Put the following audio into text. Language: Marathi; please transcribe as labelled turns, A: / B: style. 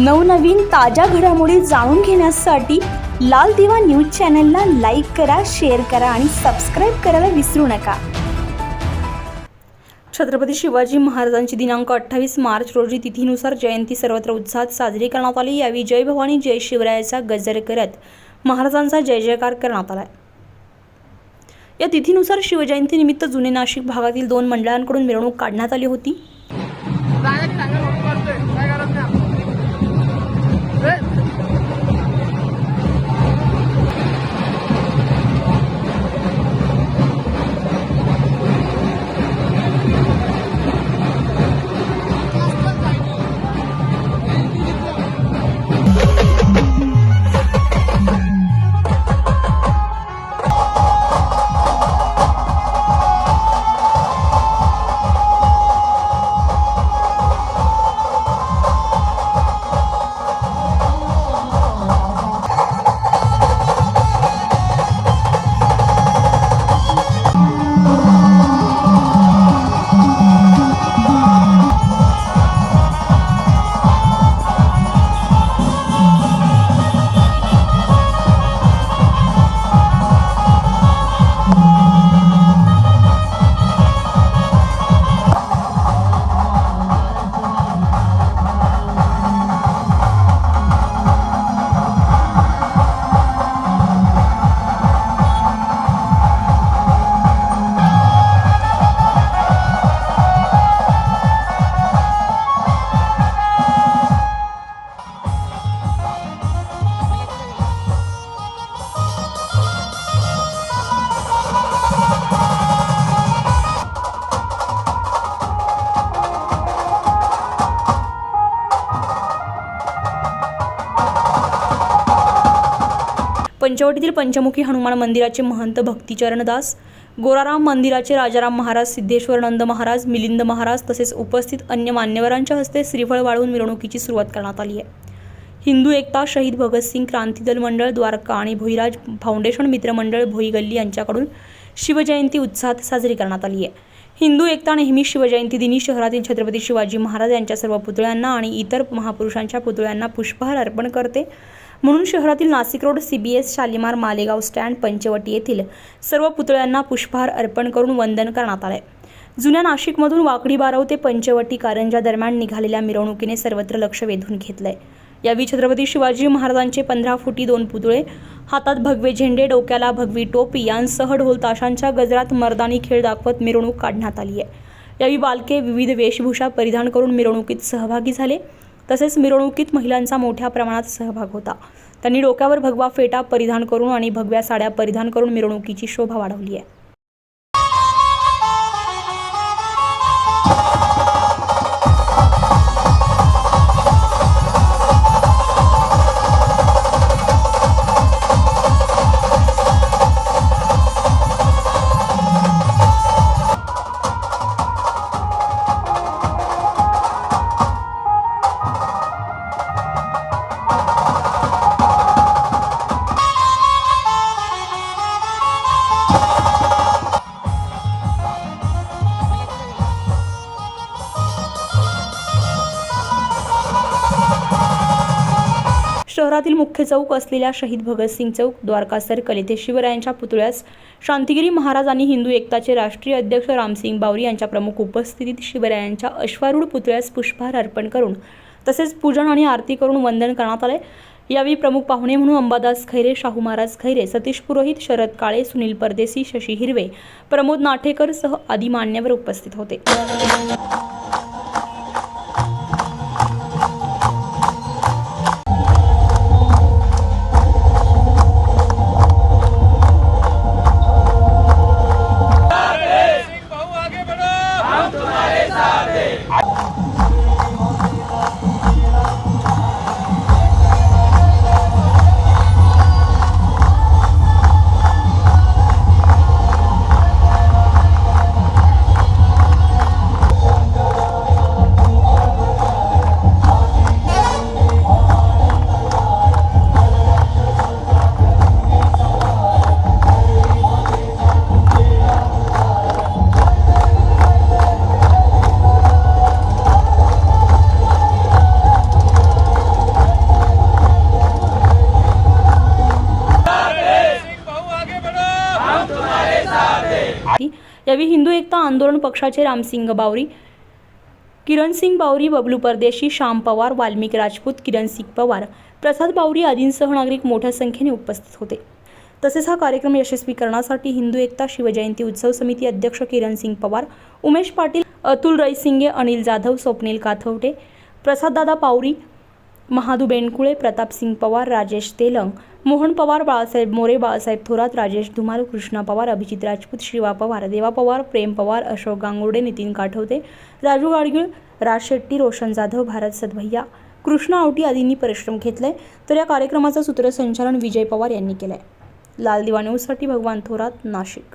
A: नवनवीन ताज्या घडामोडी जाणून घेण्यासाठी लाल दिवा न्यूज चॅनलला लाईक करा शेअर करा आणि सबस्क्राईब करायला विसरू नका. छत्रपती शिवाजी महाराजांची दिनांक अठ्ठावीस मार्च रोजी तिथीनुसार जयंती सर्वत्र उत्साहात साजरी करण्यात आली. यावेळी जय भवानी जय शिवरायाचा गजर करत महाराजांचा जय जयकार करण्यात आला. या तिथीनुसार शिवजयंतीनिमित्त जुने नाशिक भागातील दोन मंडळांकडून मिरवणूक काढण्यात आली होती. पंचवटीतील पंचमुखी हनुमान मंदिराचे महंत भक्तिचरणदास गोराराम मंदिराचे राजाराम महाराज सिद्धेश्वरानंद महाराज मिलिंद महाराज तसेच उपस्थित अन्य मान्यवरांच्या हस्ते श्रीफळ वाढवून मिरवणुकीची सुरुवात करण्यात आली आहे. हिंदू एकता शहीद भगतसिंग क्रांती दल मंडळ द्वारका आणि भोईराज फाउंडेशन मित्रमंडळ भोई गल्ली यांच्याकडून शिवजयंती उत्साहात साजरी करण्यात आली आहे. हिंदू एकता नेहमी शिवजयंती दिनी शहरातील छत्रपती शिवाजी महाराज यांच्या सर्व पुतळ्यांना आणि इतर महापुरुषांच्या पुतळ्यांना पुष्पहार अर्पण करते. म्हणून शहरातील Nashik road C B S Shalimar Malegaon stand Panchavati येथील सर्व पुतळ्यांना पुष्पहार अर्पण करून वंदन करण्यात आले जुन्या नाशिकमधून वाकडी बारव ते पंचवटी कारंजा दरम्यान निघालेल्या मिरवणुकीने सर्वत्र लक्ष वेधून घेतलंय. यावेळी छत्रपती शिवाजी महाराजांचे पंधरा फुटी दोन पुतळे हातात भगवे झेंडे डोक्याला भगवी टोपी यांसह ढोलताशांच्या गजरात मर्दानी खेळ दाखवत मिरवणूक काढण्यात आली आहे यावेळी बालके विविध वेशभूषा परिधान करून मिरवणुकीत सहभागी झाले. तसेच मिरवणुकीत महिलांचा मोठ्या प्रमाणात सहभाग होता. त्यांनी डोक्यावर भगवा फेटा परिधान करून आणि भगव्या साड्या परिधान करून मिरवणुकीची शोभा वाढवली आहे. शहरातील मुख्य चौक असलेल्या शहीद भगतसिंग चौक द्वारका सर्कल येथे शिवरायांच्या पुतळ्यास शांतिगिरी महाराज आणि हिंदू एकताचे राष्ट्रीय अध्यक्ष रामसिंग बावरी यांच्या प्रमुख उपस्थितीत शिवरायांच्या अश्वारूढ पुतळ्यास पुष्पहार अर्पण करून तसेच पूजन आणि आरती करून वंदन करण्यात आले. यावेळी प्रमुख पाहुणे म्हणून अंबादास खैरे शाहू महाराज खैरे सतीश पुरोहित शरद काळे सुनील परदेसी शशी हिरवे प्रमोद नाठेकर सह आदी मान्यवर उपस्थित होते. यावेळी हिंदू एकता आंदोलन पक्षाचे रामसिंग बावरी किरणसिंग बावरी बबलू परदेशी श्याम पवार वाल्मिक राजपूत किरणसिंग पवार प्रसाद बावरी आदींसह नागरिक मोठ्या संख्येने उपस्थित होते. तसेच हा कार्यक्रम यशस्वी करण्यासाठी हिंदू एकता शिवजयंती उत्सव समिती अध्यक्ष किरणसिंग पवार उमेश पाटील अतुल रईसिंगे अनिल जाधव स्वप्नील काथवटे प्रसाददादा पावरी महादू बेणकुळे प्रतापसिंग पवार राजेश तेलंग मोहन पवार बाळासाहेब मोरे बाळासाहेब थोरात राजेश धुमाल कृष्णा पवार अभिजित राजपूत शिवा पवार देवा पवार प्रेम पवार अशोक गांगुर्डे नितीन काठवते राजू गाडगीळ राज शेट्टी रोशन जाधव भारत सदभैया कृष्णा आवटी आदींनी परिश्रम घेतले. तर या कार्यक्रमाचं सूत्रसंचालन विजय पवार यांनी केलं आहे लाल दिवा न्यूजसाठी भगवान थोरात नाशिक.